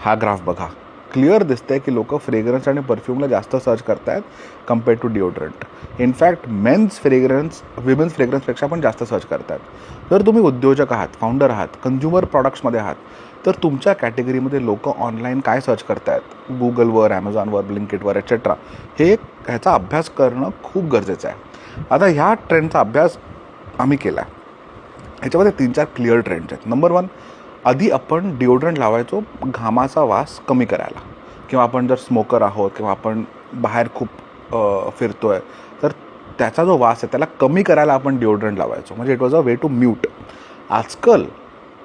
हा ग्राफ बघा. क्लिअर दिसतंय की लोक फ्रेग्रन्स आणि परफ्यूमला जास्त सर्च करतायत compare to deodorant in fact men's fragrance women's फ्रेग्रन्सपेक्षा पण जास्त सर्च करतात जर तुम्ही उद्योजक आहात फाउंडर आहात कन्झ्युमर प्रॉडक्ट्समध्ये आहात तर तुमच्या कॅटेगरीमध्ये लोक ऑनलाईन काय सर्च करतायत? गुगलवर ॲमेझॉनवर ब्लिंकिटवर एक्सेट्रा हे ह्याचा अभ्यास करणं खूप गरजेचं आहे. आता ह्या ट्रेंडचा अभ्यास आम्ही केला ह्याच्यामध्ये तीन चार क्लिअर ट्रेंड्स आहेत. नंबर वन आधी आपण डिओड्रंट लावायचो घामाचा वास कमी करायला. किंवा आपण जर स्मोकर आहोत किंवा आपण बाहेर खूप फिरतो आहे तर त्याचा जो वास आहे त्याला कमी करायला आपण डिओड्रंट लावायचो. म्हणजे it was a way to mute आजकाल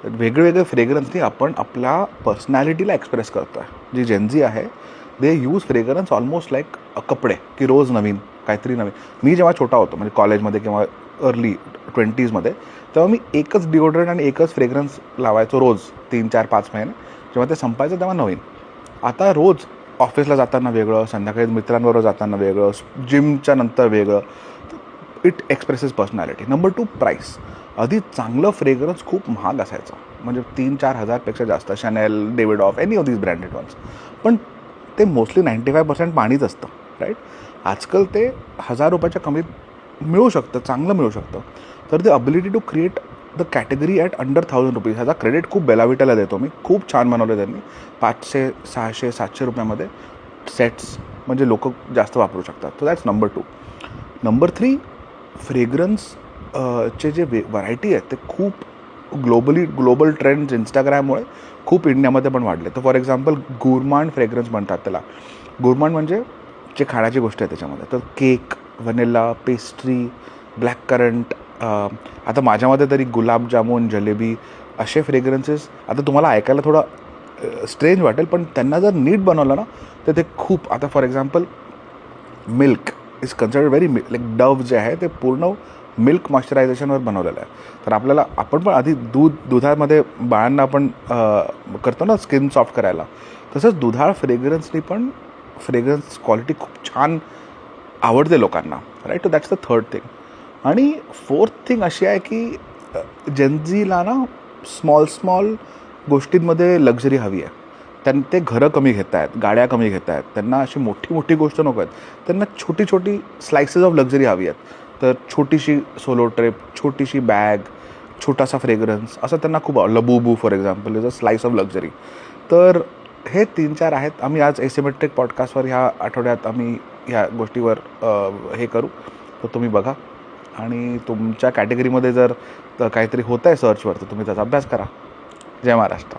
वेगवेगळे फ्रेग्रन्सनी आपण आपल्या पर्सनॅलिटीला एक्सप्रेस करतो आहे जी जेन्झी आहे they use fragrance almost like कपडे की रोज नवीन. काहीतरी नवीन. मी जेव्हा छोटा होतो म्हणजे कॉलेजमध्ये किंवा अर्ली ट्वेंटीजमध्ये तेव्हा मी एकच डिओड्रंट आणि एकच फ्रेग्रन्स लावायचो रोज तीन चार पाच महिने. जेव्हा ते संपायचं तेव्हा नवीन. आता रोज ऑफिसला जाताना वेगळं संध्याकाळी मित्रांबरोबर जाताना वेगळं जिमच्या नंतर वेगळं. It expresses personality number two price आधी चांगलं फ्रेग्रन्स खूप महाग असायचं. म्हणजे तीन चार हजारपेक्षा जास्त Chanel Davidoff any of these branded ones पण ते मोस्टली नाईंटी फाय पर्सेंट पाणीच असतं. राईट आजकाल ते हजार रुपयाच्या कमीत मिळू शकतं चांगलं मिळू शकतं. तर the ability to create the category at under thousand rupees ह्याचा क्रेडिट खूप बेलाविटाला देतो मी. खूप छान बनवलं त्यांनी. पाचशे सहाशे सातशे रुपयामध्ये सेट्स म्हणजे लोक जास्त वापरू शकतात. तर that's number two number three fragrance चे जे वे व्हरायटी आहेत ते खूप ग्लोबली ग्लोबल ट्रेंड्स इंस्टाग्राममुळे खूप इंडियामध्ये पण वाढले. तर फॉर एक्झाम्पल गुरमांड फ्रेग्रन्स म्हणतात त्याला. गुरमांड म्हणजे जे खाण्याची गोष्ट आहे त्याच्यामध्ये. तर cake vanilla pastry black currant आता माझ्यामध्ये तरी गुलाबजामुन जलेबी असे फ्रेग्रन्सेस आता तुम्हाला ऐकायला थोडं स्ट्रेंज वाटेल पण त्यांना जर नीट बनवलं ना तर ते खूप आता for example milk is considered very milk like Dove जे आहे ते पूर्ण मिल्क मॉइश्चरायझेशनवर बनवलेलं आहे. तर आपल्याला आपण पण आधी दूध दुधामध्ये बाळांना आपण करतो ना स्किन सॉफ्ट करायला. तसंच दुधाळ फ्रेग्रन्सनी पण फ्रेग्रन्स क्वालिटी खूप छान आवडते लोकांना right two that's the third thing आणि फोर्थ थिंग अशी आहे की जेन्झीला ना स्मॉल स्मॉल गोष्टींमध्ये लक्झरी हवी आहे. त्यां ते घरं कमी घेत आहेत गाड्या कमी घेत आहेत त्यांना अशी मोठी मोठी गोष्ट नको आहेत. त्यांना छोटी छोटी स्लायसेस ऑफ लक्झरी हवी आहेत. तर छोटीशी सोलो ट्रिप छोटीशी बॅग छोटासा फ्रेग्रन्स असं त्यांना खूप Labubu for example is a slice of luxury तर हे तीन चार आहेत. आम्ही आज एसिमेट्रिक पॉडकास्टवर ह्या आठवड्यात आम्ही ह्या गोष्टीवर हे करू. तर तुम्ही बघा. आणि तुमच्या कॅटेगरीमध्ये जर काहीतरी होत आहे सर्चवर तर तुम्ही त्याचा अभ्यास करा. जय महाराष्ट्र.